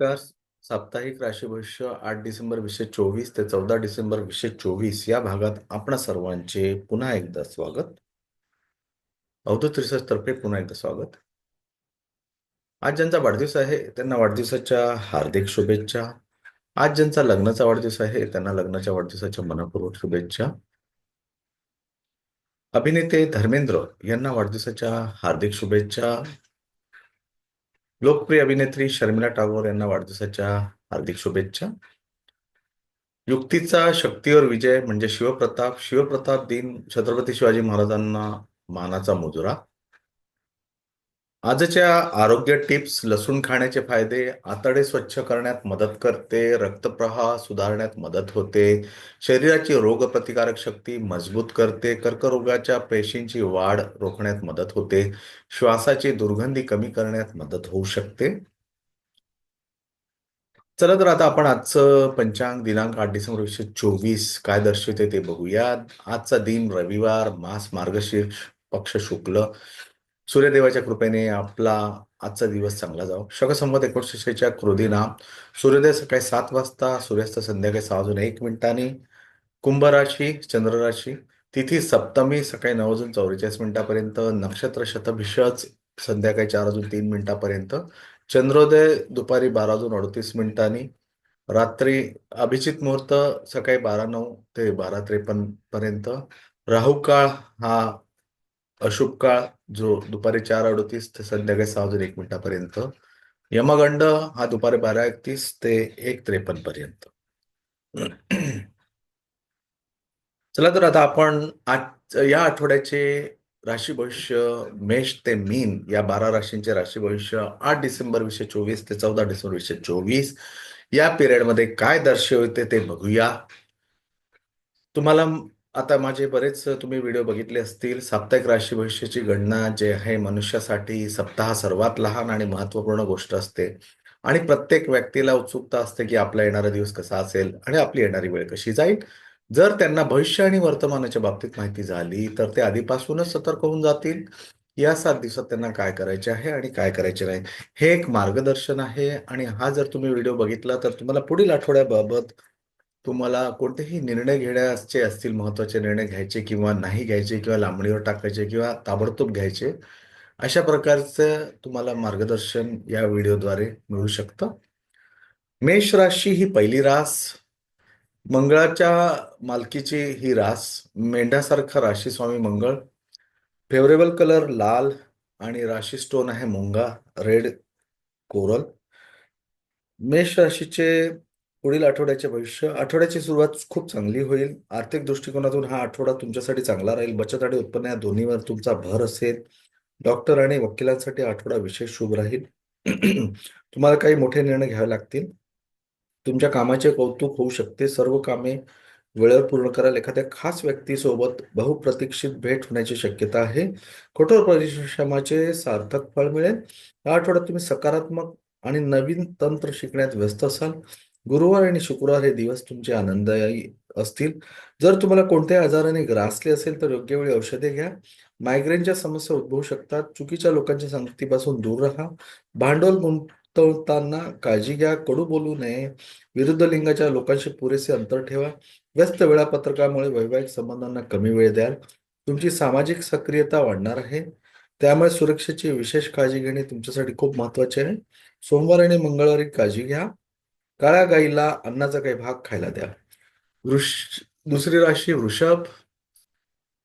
नमस्कार साप्ताहिक राशी भविष्य आठ डिसेंबर वीसशे चोवीस ते चौदा डिसेंबर वीसशे चोवीस या भागात आपणा सर्वांचे पुन्हा एकदा स्वागत. अवधूत रिसर्च तर्फे पुन्हा एकदा स्वागत. आज ज्यांचा वाढदिवस आहे त्यांना वाढदिवसाच्या हार्दिक शुभेच्छा. आज ज्यांचा लग्नाचा वाढदिवस आहे त्यांना लग्नाच्या वाढदिवसाच्या मनपूर्वक शुभेच्छा. अभिनेते धर्मेंद्र यांना वाढदिवसाच्या हार्दिक शुभेच्छा. लोकप्रिय अभिनेत्री शर्मिला टागोर यांना वाढदिवसाच्या हार्दिक शुभेच्छा. युक्तीचा शक्तीवर विजय म्हणजे शिवप्रताप. शिवप्रताप दिन छत्रपती शिवाजी महाराजांना मानाचा मुजरा. आजच्या आरोग्य टिप्स लसूण खाण्याचे फायदे आतडे स्वच्छ करण्यात मदत करते रक्तप्रवाह सुधारण्यात मदत होते शरीराची रोगप्रतिकारक शक्ती मजबूत करते कर्करोगाच्या पेशींची वाढ रोखण्यात मदत होते श्वासाची दुर्गंधी कमी करण्यात मदत होऊ शकते. चला तर आता आपण आजचं पंचांग दिनांक आठ डिसेंबर एकशे चोवीस काय दर्शवते ते बघूया आजचा दिन रविवार मास मार्गशीर्ष पक्ष शुक्ल. सूर्यदेवाच्या कृपेने आपला आजचा दिवस चांगला जाऊ शकसंमत एकोणीसशेच्या क्रोधी नाम सूर्योदय सकाळी सात वाजता सूर्यास्त संध्याकाळी सहा वाजून एक मिनिटांनी. कुंभ राशी चंद्र राशी तिथी सप्तमी सकाळी नऊ वाजून चौवेचाळीस मिनिटापर्यंत. नक्षत्र शतभिषच संध्याकाळी चार वाजून तीन मिनिटापर्यंत. चंद्रोदय दुपारी बारा वाजून अडतीस मिनिटांनी. रात्री अभिजित मुहूर्त सकाळी बारा नऊ ते बारा त्रेपन्न पर्यंत. राहुकाळ हा अशुभ काळ जो दुपारी चार अडतीस ते संध्याकाळी सहा वाजून एक मिनिटापर्यंत. यमगंड हा दुपारी बारा एकतीस ते एक त्रेपन्न पर्यंत. चला तर आता आपण आज या आठवड्याचे राशी भविष्य मेष ते मीन या बारा राशींचे राशी भविष्य आठ डिसेंबर वीसशे चोवीस ते चौदा डिसेंबर वीसशे चोवीस या पिरियडमध्ये काय दर्शवते ते बघूया. तुम्हाला आता माझे बरेच तुम्ही व्हिडिओ बघितले असतील. साप्ताहिक राशी भविष्याची गणना जे आहे मनुष्यासाठी सप्ताह सर्वात लहान आणि महत्त्वपूर्ण गोष्ट असते. आणि प्रत्येक व्यक्तीला उत्सुकता असते की आपला येणारा दिवस कसा असेल आणि आपली येणारी वेळ कशी जाईल. जर त्यांना भविष्य आणि वर्तमानाच्या बाबतीत माहिती झाली तर ते आधीपासूनच सतर्क होऊन जातील. या सात दिवसात त्यांना काय करायचे आहे आणि काय करायचे नाही हे एक मार्गदर्शन आहे. आणि हा जर तुम्ही व्हिडिओ बघितला तर तुम्हाला पुढील आठवड्याबाबत तुम्हाला कोणतेही निर्णय घेण्याचे असतील महत्त्वाचे निर्णय घ्यायचे किंवा नाही घ्यायचे किंवा लांबणीवर टाकायचे किंवा ताबडतोब घ्यायचे अशा प्रकारचं तुम्हाला मार्गदर्शन या व्हिडिओद्वारे मिळू शकतं. मेष राशी ही पहिली रास मंगळाच्या मालकीची ही रास मेंढ्यासारखा राशी स्वामी मंगळ फेवरेबल कलर लाल आणि राशी स्टोन आहे मुंगा रेड कोरल. मेष राशीचे पुढील आठवड्याचे भविष्य आठवड्याची सुरुवात खूप चांगली होईल. आर्थिक दृष्टिकोनातून हा आठवडा तुमच्यासाठी चांगला राहील. बचत आणि उत्पन्न या दोन्हीवर तुमचा भर असेल. डॉक्टर आणि वकिलांसाठी आठवडा विशेष शुभ राहील. तुम्हाला काही मोठे निर्णय घ्यावे लागतील. तुमच्या कामाचे कौतुक होऊ शकते. सर्व कामे वेळेवर पूर्ण करायला एखाद्या खास व्यक्तीसोबत बहुप्रतीक्षित भेट होण्याची शक्यता आहे. कठोर परिश्रमाचे सार्थक फळ मिळेल. या आठवड्यात तुम्ही सकारात्मक आणि नवीन तंत्र शिकण्यात व्यस्त असाल. गुरुवार आणि शुक्रवार हे दिवस तुमचे आनंददायी असतील. जर तुम्हाला कोणत्याही आजाराने ग्रासले असेल तर योग्य वेळी औषधे घ्या. मायग्रेनच्या समस्या उद्भवू शकतात. चुकीच्या लोकांच्या संगतीपासून दूर राहा. भांडवल गुंतवताना काळजी घ्या. कडू बोलू नये. विरुद्ध लिंगाच्या लोकांशी पुरेसे अंतर ठेवा. व्यस्त वेळापत्रकामुळे वैवाहिक संबंधांना कमी वेळ द्याल. तुमची सामाजिक सक्रियता वाढणार आहे. त्यामुळे सुरक्षेची विशेष काळजी घेणे तुमच्यासाठी खूप महत्त्वाचे आहे. सोमवार आणि मंगळवारी काळजी घ्या. काळ्या गाईला अन्नाचा काही भाग खायला द्या. वृष दुसरी राशी वृषभ.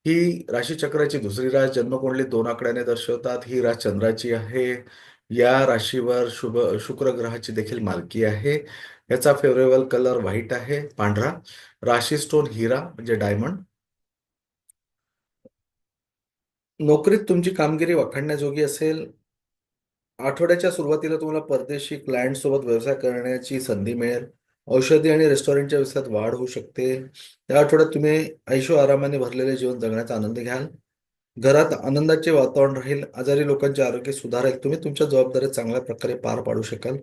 ही राशीचक्राची दुसरी रास जन्मकुंडली दोन आकड्याने दर्शवतात. ही रास चंद्राची आहे. या राशीवर शुभ शुक्र ग्रहाची देखील मालकी आहे. याचा फेवरेबल कलर व्हाईट आहे पांढरा. राशी स्टोन हिरा म्हणजे डायमंड नोकरीत तुमची कामगिरी वाखडण्याजोगी असेल आठवड्याच्या सुरुवातीला तुम्हाला परदेशी क्लायंट सोबत व्यवसाय करण्याची संधी मिळेल. औषधी आणि रेस्टॉरंटच्या व्यवसायात वाढ होऊ शकते. या आठवड्यात तुम्ही ऐशो आरामाने भरलेले जीवन जगण्याचा आनंद घ्याल. घरात आनंदाचे वातावरण राहील. आजारी लोकांचे आरोग्य सुधारेल. तुम्ही तुमच्या जबाबदाऱ्या चांगल्या प्रकारे पार पाडू शकाल.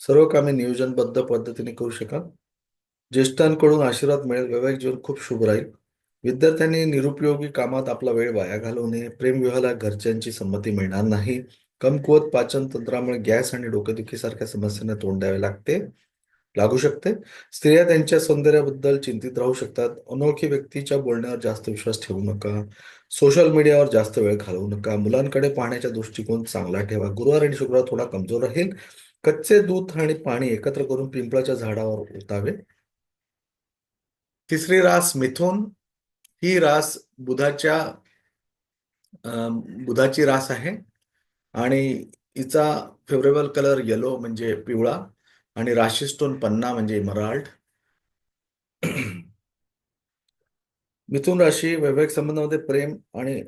सर्व कामे नियोजनबद्ध पद्धतीने करू शकाल. ज्येष्ठांकडून आशीर्वाद मिळेल. वैवाहिक जीवन खूप शुभ राहील. विद्यार्थ्यांनी निरुपयोगी कामात आपला वेळ वाया घालवणे प्रेमविवाहाला घरच्यांची संमती मिळणार नाही. कमकुवत पाचन तंत्रामुळे गॅस आणि डोकेदुखीसारख्या समस्यांना तोंड द्यावे लागते लागू शकते. स्त्रिया त्यांच्या सौंदर्याबद्दल चिंतित राहू शकतात. अनोळखी व्यक्तीच्या बोलण्यावर जास्त विश्वास ठेवू नका. सोशल मीडियावर जास्त वेळ घालवू नका. मुलांकडे पाहण्याचा दृष्टिकोन चांगला ठेवा. गुरुवार आणि शुक्रवार थोडा कमजोर राहील. कच्चे दूध आणि पाणी एकत्र करून पिंपळाच्या झाडावर ओतावे. तिसरी रास मिथोन. ही रास बुधाच्या अं, बुधाची रास आहे. आणि हिचा फेवरेबल कलर येलो म्हणजे पिवळा आणि राशी स्टोन पन्ना म्हणजे इमराल्ड. मिथुन राशी वैवाहिक संबंधामध्ये प्रेम आणि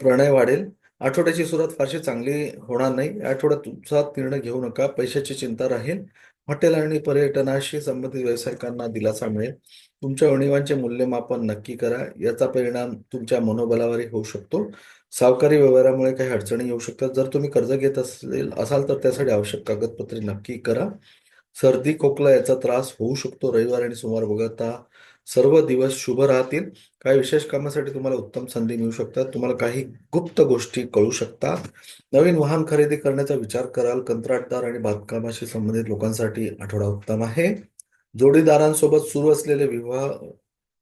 प्रणय वाढेल. आठवड्याची सुरुवात फारशी चांगली होणार नाही. आठवड्यात उत्साहात निर्णय घेऊ नका. पैशाची चिंता राहील. हॉटेल आणि पर्यटनाशी संबंधित व्यावसायिकांना दिलासा मिळेल. तुमच्या उणिवांचे मूल्यमापन नक्की करा. याचा परिणाम तुमच्या मनोबलावरही होऊ शकतो. सावकारी व्यवहारामुळे काही अडचणी येऊ शकतात. जर तुम्ही कर्ज घेत असेल असाल तर त्यासाठी आवश्यक कागदपत्रे नक्की करा. सर्दी खोकला याचा त्रास होऊ शकतो. रविवार आणि सोमवार वगळता सर्व दिवस शुभ राहतील. काही विशेष कामासाठी तुम्हाला उत्तम संधी मिळू शकतात. तुम्हाला काही गुप्त गोष्टी कळू शकतात. नवीन वाहन खरेदी करण्याचा विचार कराल. कंत्राटदार आणि बांधकामाशी संबंधित लोकांसाठी आठवडा उत्तम आहे. जोडीदारांसोबत सुरू असलेले विवाह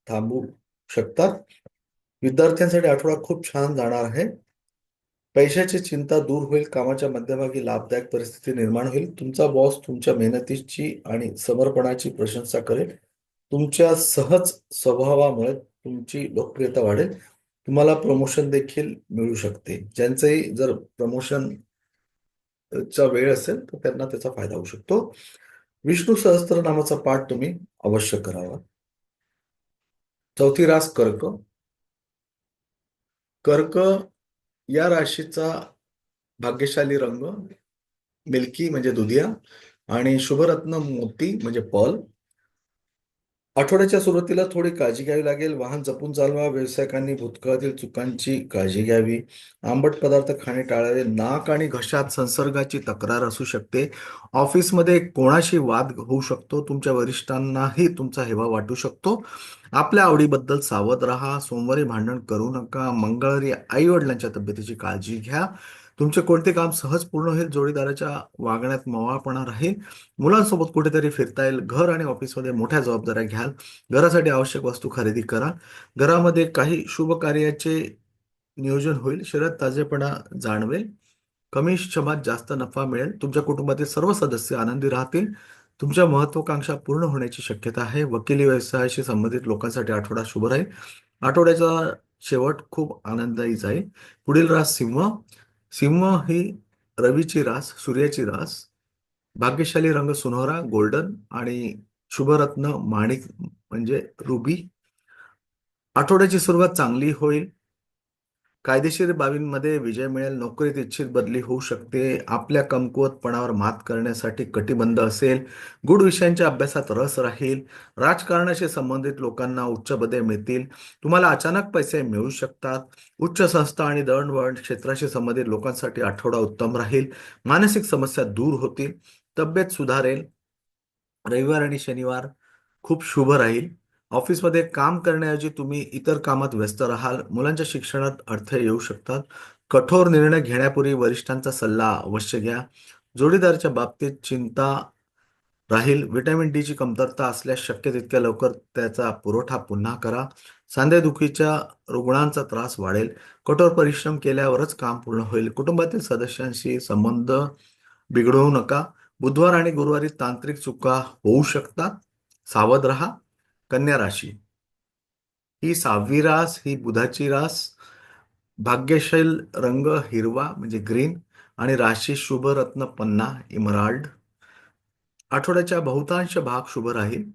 थांबू शकतात. विद्यार्थ्यांसाठी आठवडा खूप छान जाणार आहे. पैशाची चिंता दूर होईल कामाच्या मध्यभागी लाभदायक परिस्थिती निर्माण होईल. तुमचा बॉस तुमच्या मेहनतीची आणि समर्पणाची प्रशंसा करेल. तुमच्या सहज स्वभावामुळे तुमची लोकप्रियता वाढेल. तुम्हाला प्रमोशन देखील मिळू शकते. ज्यांचंही जर प्रमोशन चा वेळ असेल तर त्यांना त्याचा फायदा होऊ शकतो. विष्णू सहस्त्रनामाचा पाठ तुम्ही अवश्य करावा. चौथी रास कर्क. कर्क या राशीचा भाग्यशाली रंग मिल्की म्हणजे दुधिया आणि शुभरत्न मोती म्हणजे पर्ल आठवड्याच्या सुरुवातीला थोडी काळजी घ्यावी लागेल. वाहन जपून चालवा व्यावसायिकांनी भूतकाळातील चुकांची काळजी घ्यावी. आंबट पदार्थ खाणे टाळावे. नाक आणि घशात संसर्गाची तक्रार असू शकते. ऑफिसमध्ये कोणाशी वाद होऊ शकतो. तुमच्या वरिष्ठांनाही तुमचा हेवा वाटू शकतो. आपल्या आवडीबद्दल सावध राहा. सोमवारी भांडण करू नका. मंगळवारी आईवडिलांच्या तब्येतीची काळजी घ्या. तुमचे कोणते काम सहज पूर्ण होईल जोडीदाराच्या वागण्यात मवाळपणा राहील मुलांसोबत कुठेतरी फिरता येईल घर आणि ऑफिसमध्ये मोठ्या जबाबदाऱ्या घ्याल घरासाठी आवश्यक वस्तू खरेदी करा घरामध्ये काही शुभ कार्याचे नियोजन होईल शरीरात ताजेपणा जाणवेल कमी श्रमात जास्त नफा मिळेल तुमच्या कुटुंबातील सर्व सदस्य आनंदी राहतील तुमच्या महत्वाकांक्षा पूर्ण होण्याची शक्यता आहे वकिली व्यवसायाशी संबंधित लोकांसाठी आठवडा शुभ राहील आठवड्याचा शेवट खूप आनंददायी जाईल पुढील रास सिंह सिंह ही रवीची रास सूर्याची रास भाग्यशाली रंग सुनहरा गोल्डन आणि शुभरत्न माणिक म्हणजे रुबी. आठवड्याची सुरुवात चांगली होईल. कायदेशीर बाबींमध्ये विजय मिळेल नोकरीत इच्छित बदली होऊ शकते आपल्या कमकुवतपणावर मात करण्यासाठी कटिबंध असेल गुड विषयांच्या अभ्यासात रस राहील राजकारणाशी संबंधित लोकांना उच्च पदे मिळतील तुम्हाला अचानक पैसे मिळू शकतात उच्च संस्था आणि दळणवळण क्षेत्राशी संबंधित लोकांसाठी आठवडा उत्तम राहील मानसिक समस्या दूर होतील तब्येत सुधारेल रविवार आणि शनिवार खूप शुभ राहील. ऑफिसमध्ये काम करण्याऐवजी तुम्ही इतर कामात व्यस्त राहाल मुलांच्या शिक्षणात अडथळे येऊ शकतात. कठोर निर्णय घेण्यापूर्वी वरिष्ठांचा सल्ला अवश्य घ्या. जोडीदाराच्या बाबतीत चिंता राहील. व्हिटॅमिन डीची कमतरता असल्यास शक्य तितक्या लवकर त्याचा पुरवठा पुन्हा करा. सांधेदुखीच्या रुग्णांचा त्रास वाढेल. कठोर परिश्रम केल्यावरच काम पूर्ण होईल. कुटुंबातील सदस्यांशी संबंध बिघडवू नका. बुधवार आणि गुरुवारी तांत्रिक चुका होऊ शकतात. सावध राहा. कन्या राशी. ही सहावी रास ही बुधाची रास भाग्यशैल रंग हिरवा म्हणजे ग्रीन आणि राशी शुभ रत्न पन्ना इमराल्ड. आठवड्याच्या बहुतांश भाग शुभ राहील.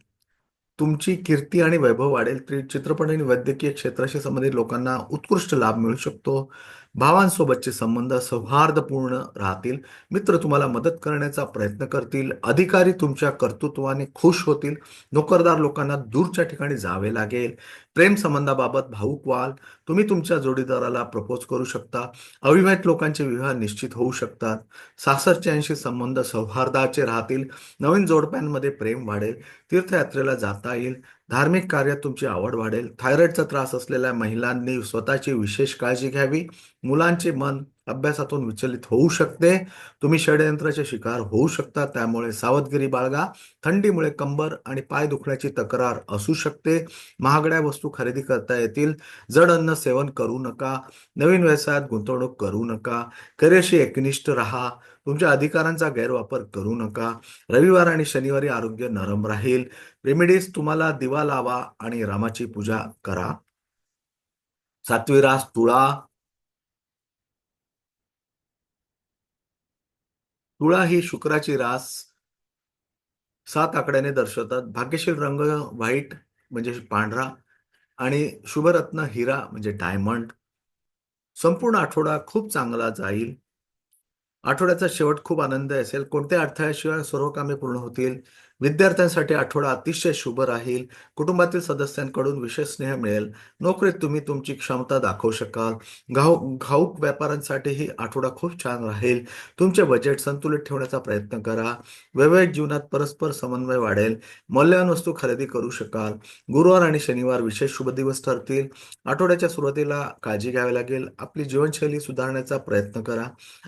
तुमची कीर्ती आणि वैभव वाढेल. चित्रपट आणि वैद्यकीय क्षेत्राशी संबंधित लोकांना उत्कृष्ट लाभ मिळू शकतो. भावांसोबतचे संबंध सौहार्दपूर्ण राहतील. मित्र तुम्हाला मदत करण्याचा प्रयत्न करतील. अधिकारी तुमच्या कर्तृत्वाने खुश होतील. नोकरदार लोकांना दूरच्या ठिकाणी जावे लागेल. प्रेम संबंधाबाबत व्हाल. तुम्ही तुमच्या जोडीदाराला प्रपोज करू शकता. अविवाहित लोकांचे विवाह निश्चित होऊ शकतात. सासरच्यांशी संबंध सौहार्दाचे राहतील. नवीन जोडप्यांमध्ये प्रेम वाढेल. तीर्थयात्रेला जाता येईल. धार्मिक कार्यात तुमची आवड वाढेल. थायरॉइडचा त्रास असलेल्या महिलांनी स्वतःची विशेष काळजी घ्यावी. मुलांचे मन अभ्यासातून विचलित होऊ शकते. तुम्ही षडयंत्राचे शिकार होऊ शकता. त्यामुळे सावधगिरी बाळगा. थंडीमुळे कंबर आणि पाय दुखण्याची तक्रार असू शकते. महागड्या वस्तू खरेदी करता येतील. जड अन्न सेवन करू नका. नवीन व्यवसायात गुंतवणूक करू नका. करिअरशी एकनिष्ठ राहा. तुमच्या अधिकारांचा गैरवापर करू नका. रविवार आणि शनिवारी आरोग्य नरम राहील. रेमेडीज तुम्हाला दिवा लावा आणि रामाची पूजा करा. सातवी रास तुळा. तुळा ही शुक्राची रास सात आकड्याने दर्शवतात. भाग्यशील रंग व्हाईट म्हणजे पांढरा आणि शुभरत्न हिरा म्हणजे डायमंड. संपूर्ण आठवडा खूप चांगला जाईल. आठवड्याचा शेवट खूप आनंद असेल. कोणत्या अडथळ्याशिवाय सर्व कामे पूर्ण होतील? विद्यार्थ्यांसाठी आठवडा अतिशय शुभ राहील. कुटुंबातील सदस्यांकडून विशेष स्नेह मिळेल. नोकरीत तुम्ही तुमची क्षमता दाखवू शकाल. घाऊ घाऊक व्यापाऱ्यांसाठीही आठवडा खूप छान राहील. तुमचे बजेट संतुलित ठेवण्याचा प्रयत्न करा. वैवाहिक जीवनात परस्पर समन्वय वाढेल. मौल्यवान वस्तू खरेदी करू शकाल. गुरुवार आणि शनिवार विशेष शुभ दिवस ठरतील. आठवड्याच्या सुरुवातीला काळजी घ्यावी लागेल. आपली जीवनशैली सुधारण्याचा प्रयत्न करा.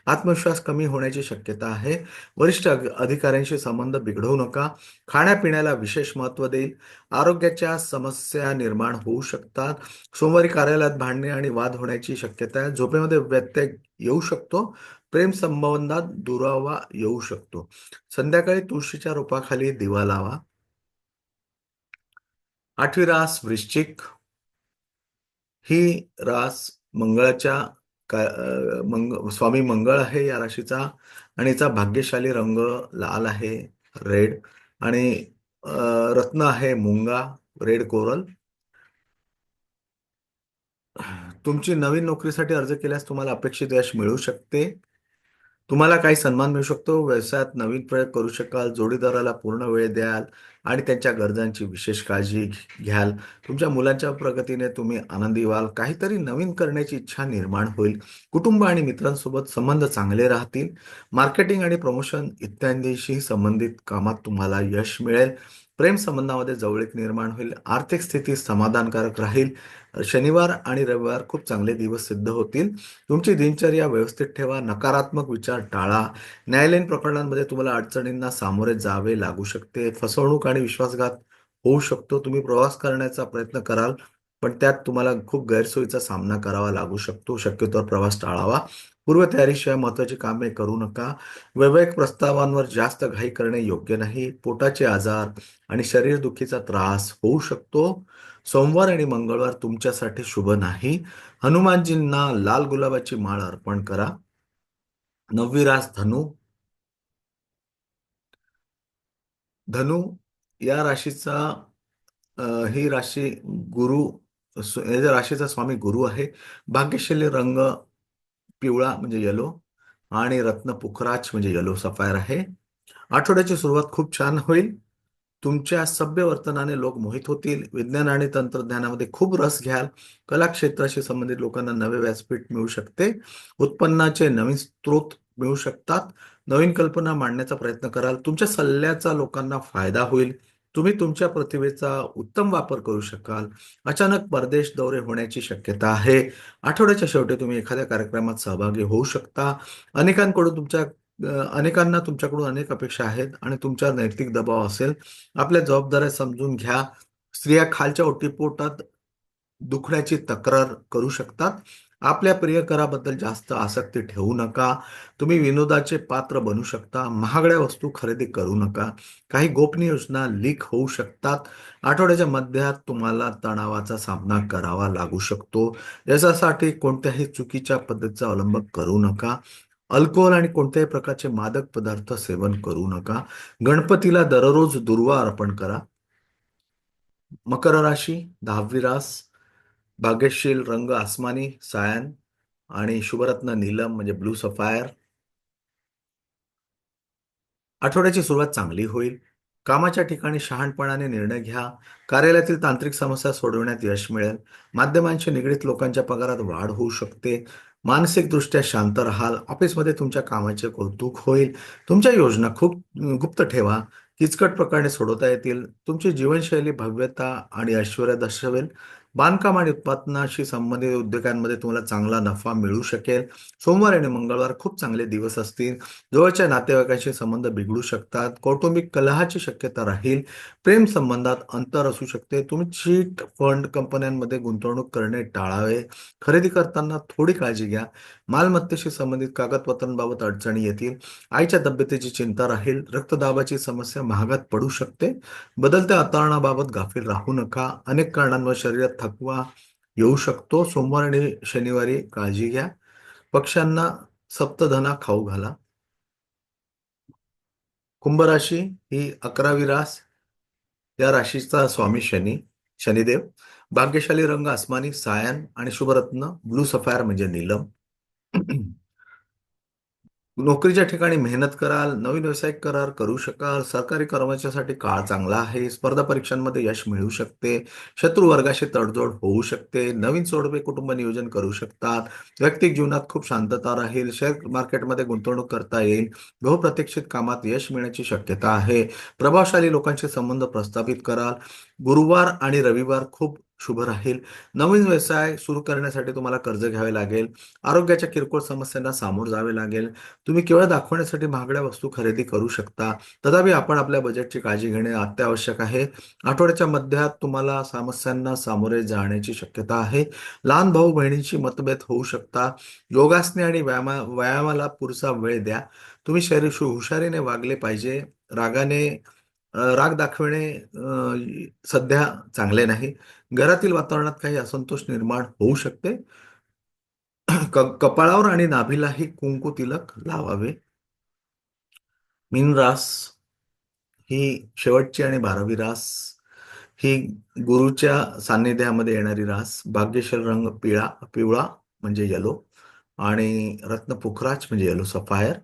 आत्मविश्वास कमी होण्याची शक्यता आहे. वरिष्ठ अधिकाऱ्यांशी संबंध बिघडवू नका. खाण्यापिण्याला विशेष महत्त्व देईल. आरोग्याच्या समस्या निर्माण होऊ शकतात. सोमवारी कार्यालयात भांडणे आणि वाद होण्याची शक्यता आहे. झोपेमध्ये व्यत्यय येऊ शकतो. प्रेम संबंधात दुरावा येऊ शकतो. संध्याकाळी तुळशीच्या रोपाखाली दिवा लावा. आठवी रास वृश्चिक. ही रास मंगळाच्या मंग स्वामी मंगळ आहे या राशीचा. आणि याचा भाग्यशाली रंग लाल आहे. रेड. आणि रत्न आहे मुंगा रेड कोरल. तुमची नवीन नोकरीसाठी अर्ज केल्यास तुम्हाला अपेक्षित यश मिळू शकते. तुम्हाला काही सन्मान मिळू शकतो व्यवसायात नवीन प्रयोग करू शकाल जोडीदाराला पूर्ण वेळ द्याल आणि त्यांच्या गरजांची विशेष काळजी घ्याल. तुमच्या मुलांच्या प्रगतीने तुम्ही आनंदी व्हाल. काहीतरी नवीन करण्याची इच्छा निर्माण होईल. कुटुंब आणि मित्रांसोबत संबंध चांगले राहतील. मार्केटिंग आणि प्रमोशन इत्यादीशी संबंधित कामात तुम्हाला यश मिळेल. प्रेम संबंधामध्ये जवळीक निर्माण होईल. आर्थिक स्थिती समाधानकारक राहील. शनिवार आणि रविवार खूप चांगले दिवस सिद्ध होतील. तुमची दिनचर्या व्यवस्थित ठेवा नकारात्मक विचार टाळा. न्यायालयीन प्रकरणांमध्ये तुम्हाला अडचणींना सामोरे जावे लागू शकते. फसवणूक आणि विश्वासघात होऊ शकतो. तुम्ही प्रवास करण्याचा प्रयत्न कराल पण त्यात तुम्हाला खूप गैरसोयीचा सामना करावा लागू शकतो. शक्यतोवर प्रवास टाळावा. पूर्वतयारीशिवाय महत्वाची कामे करू नका. वैवाहिक प्रस्तावांवर जास्त घाई करणे योग्य नाही. पोटाचे आजार आणि शरीरदुखीचा त्रास होऊ शकतो. सोमवार आणि मंगळवार तुमच्यासाठी शुभ नाही. हनुमानजींना लाल गुलाबाची माळ अर्पण करा. नववी रास धनु. धनु या राशीचा ही राशी गुरु या राशीचा स्वामी गुरु आहे भाग्यशैली रंग पिवळा म्हणजे येलो आणि रत्न पुखराज म्हणजे येलो सफायर आहे. आठवड्याची सुरुवात खूप छान होईल. तुमच्या सभ्य वर्तनाने लोक मोहित होतील विज्ञान आणि तंत्रज्ञानामध्ये खूप रस घ्याल कला क्षेत्राशी संबंधित लोकांना नवे व्यासपीठ मिळू शकते उत्पन्नाचे नवीन स्रोत मिळू शकतात नवीन कल्पना मांडण्याचा प्रयत्न कराल तुमच्या सल्ल्याचा लोकांना फायदा होईल तुम्ही तुमच्या प्रतिभेचा उत्तम वापर करू शकाल अचानक परदेश दौरे होण्याची शक्यता आहे. आठवड्याच्या शेवटी तुम्ही एखाद्या कार्यक्रमात सहभागी होऊ शकता अनेकांकडून तुमच्या अनेकांना तुमच्याकडून अनेक अपेक्षा आहेत आणि तुमच्या नैतिक दबाव असेल. आपल्या जबाबदाऱ्या समजून घ्या. स्त्रिया खालच्या ओटीपोटात दुखण्याची तक्रार करू शकतात. आपल्या प्रियकराबद्दल जास्त आसक्ती ठेवू नका. तुम्ही विनोदाचे पात्र बनू शकता. महागड्या वस्तू खरेदी करू नका. काही गोपनीय योजना लीक होऊ शकतात. आठवड्याच्या मध्यात तुम्हाला तणावाचा सामना करावा लागू शकतो. याच्यासाठी कोणत्याही चुकीच्या पद्धतीचा अवलंब करू नका. अल्कोहोल आणि कोणत्याही प्रकारचे मादक पदार्थ सेवन करू नका. गणपतीला दररोज दुर्वा अर्पण करा. मकर राशी दहावी रास भाग्यशील रंग आसमानी सायन आणि शुभरत्न नीलम म्हणजे ब्लू सफायर आठवड्याची सुरुवात चांगली होईल. कामाच्या ठिकाणी शहाणपणाने निर्णय घ्या. कार्यालयातील तांत्रिक समस्या सोडवण्यात यश मिळेल. माध्यमांशी निगडीत लोकांच्या पगारात वाढ होऊ शकते. मानसिकदृष्ट्या शांत राहाल ऑफिसमध्ये तुमच्या कामाचे कौतुक होईल. तुमच्या योजना खूप गुप्त ठेवा किचकट प्रकारे सोडवता येतील तुमची जीवनशैली भव्यता आणि ऐश्वर दर्शवेल. बांधकाम आणि उत्पादनाशी संबंधित उद्योगांमध्ये तुम्हाला चांगला नफा मिळू शकेल. सोमवार आणि मंगळवार खूप चांगले दिवस असतील. जवळच्या नातेवाईकांशी संबंध बिघडू शकतात. कौटुंबिक कलहाची शक्यता राहील. प्रेम संबंधात अंतर असू शकते. तुम्ही चीट फंड कंपन्यांमध्ये गुंतवणूक करणे टाळावे. खरेदी करताना थोडी काळजी घ्या. मालमत्तेशी संबंधित कागदपत्रांबाबत अडचणी येतील. आईच्या तब्येतीची चिंता राहील. रक्तदाबाची समस्या महागात पडू शकते. बदलत्या वातावरणाबाबत गाफील राहू नका. अनेक कारणांमुळे शरीरात थकवा येऊ शकतो. सोमवार आणि शनिवारी काळजी घ्या. पक्ष्यांना सप्तधना खाऊ घाला. कुंभ राशी ही अकरावी रास. या राशीचा स्वामी शनी शनिदेव. भाग्यशाली रंग आसमानी सायन आणि शुभरत्न ब्लू सफायर म्हणजे नीलम. नोकरीच्या ठिकाणी मेहनत कराल नवीन व्यावसायिक करार करू शकाल सरकारी कर्मचाऱ्यासाठी काळ चांगला आहे स्पर्धा परीक्षांमध्ये यश मिळू शकते शत्रू वर्गाशी तडजोड होऊ शकते नवीन सोडवे कुटुंब नियोजन करू शकतात वैयक्तिक जीवनात खूप शांतता राहील शेअर मार्केटमध्ये गुंतवणूक करता येईल बहुप्रतीक्षित कामात यश मिळण्याची शक्यता आहे प्रभावशाली लोकांशी संबंध प्रस्थापित कराल गुरुवार आणि रविवार खूप शुभ राहील. नवीन व्यवसाय सुरू करण्यासाठी तुम्हाला कर्ज घ्यावे लागेल. आरोग्याच्या किरकोळ समस्यांना सामोर जावे लागेल. तुम्ही केवळ दाखवण्यासाठी महागड्या वस्तू खरेदी करू शकता. तथापि आपण आपल्या बजेटची काळजी घेणे अत्यावश्यक आहे. आठवड्याच्या मध्यात तुम्हाला समस्यांना सामोरे जाण्याची शक्यता आहे. लहान भाऊ बहिणींची मतभेद होऊ शकता. योगासने आणि व्यायामा व्यायामाला पुरेसा वेळ द्या. तुम्ही शरीर हुशारीने वागले पाहिजे. रागाने राग दाखविणे सध्या चांगले नाही. घरातील वातावरणात काही असंतोष निर्माण होऊ शकते. कपाळावर आणि नाभीलाही कुंकू तिलक लावावे. मीन रास ही शेवटची आणि बारावी रास. ही गुरुच्या सान्निध्यामध्ये येणारी रास. भाग्यशील रंग पिळा पिवळा म्हणजे येलो आणि रत्न पुखराज म्हणजे येलो सफायर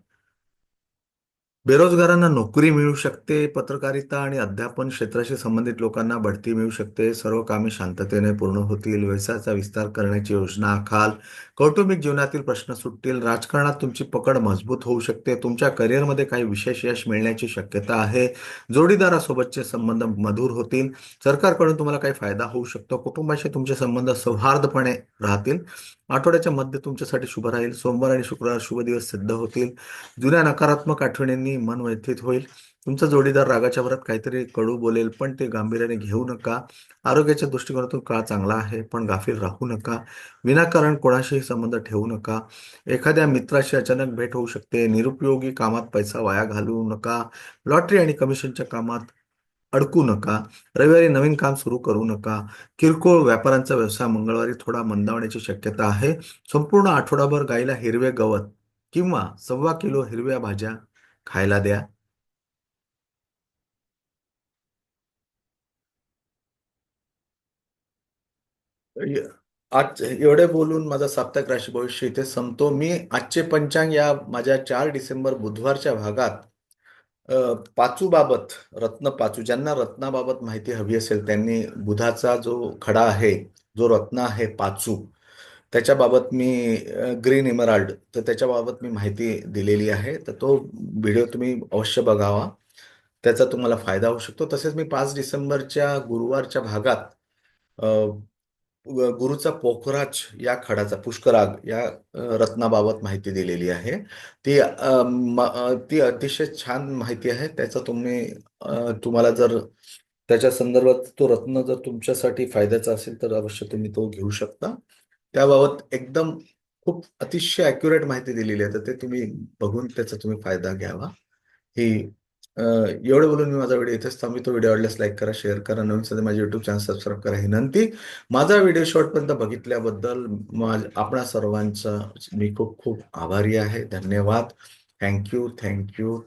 बेरोजगारांना नोकरी मिळू शकते पत्रकारिता आणि अध्यापन क्षेत्राशी संबंधित लोकांना बढती मिळू शकते. सर्व कामे शांततेने पूर्ण होतील. व्यवसायाचा विस्तार करण्याची योजना आखाल कौटुंबिक जीवनातील प्रश्न सुटतील राजकारणात तुमची पकड मजबूत होऊ शकते तुमच्या करिअरमध्ये काही विशेष यश मिळण्याची शक्यता आहे जोडीदारासोबतचे संबंध मधुर होतील सरकारकडून तुम्हाला काही फायदा होऊ शकतो कुटुंबाशी तुमचे संबंध सौहार्दपणे राहतील आठवड्याच्या मध्य तुमच्यासाठी शुभ राहील सोमवार आणि शुक्रवार शुभ दिवस सिद्ध होतील जुन्या नकारात्मक आठवणींनी मन व्यथित होईल तुमचा जोडीदार रागाच्या भरात काहीतरी कडू बोलेल पण ते गांभीर्याने घेऊ नका. आरोग्याच्या दृष्टिकोनातून काळ चांगला आहे पण गाफील राहू नका. विनाकारण कोणाशीही संबंध ठेवू नका. एखाद्या मित्राशी अचानक भेट होऊ शकते. निरुपयोगी कामात पैसा वाया घालवू नका. लॉटरी आणि कमिशनच्या कामात अडकू नका. रविवारी नवीन काम सुरू करू नका. किरकोळ व्यापारांचा व्यवसाय मंगळवारी थोडा मंदावण्याची शक्यता आहे. संपूर्ण आठवडाभर गाईला हिरवे गवत किंवा सव्वा किलो हिरव्या भाज्या खायला द्या. आज एवढे बोलून माझा साप्ताहिक राशी भविष्य इथे संपतो. मी आजचे पंचांग या माझ्या चार डिसेंबर बुधवारच्या भागात पाचूबाबत रत्न पाचू ज्यांना रत्नाबाबत माहिती हवी असेल त्यांनी बुधाचा जो खडा आहे जो रत्न आहे पाचू त्याच्याबाबत मी ग्रीन इमराल्ड तर त्याच्याबाबत मी माहिती दिलेली आहे. तर तो व्हिडिओ तुम्ही अवश्य बघावा. त्याचा तुम्हाला फायदा होऊ शकतो. तसेच मी पाच डिसेंबरच्या गुरुवारच्या भागात गुरुचा पोखराज या खडाचा पुष्कराग या रत्नाबाबत माहिती दिलेली आहे. ती ती अतिशय छान माहिती आहे. त्याचा तुम्ही तुम्हाला जर त्याच्या संदर्भात तो रत्न जर तुमच्यासाठी फायद्याचा असेल तर अवश्य तुम्ही तो घेऊ शकता. त्याबाबत एकदम खूप अतिशय अॅक्युरेट माहिती दिलेली आहे. तर ते तुम्ही बघून त्याचा तुम्ही फायदा घ्यावा. ही एवढं बोलून मी माझा व्हिडिओ इथेच थांबतो व्हिडिओ आवडल्यास लाईक करा शेअर करा. नवीन सध्या माझे युट्यूब चॅनल सबस्क्राईब करा. ही माझा व्हिडिओ शॉर्टपर्यंत बघितल्याबद्दल आपणा सर्वांचा मी खूप खूप आभारी आहे. धन्यवाद. Thank you thank you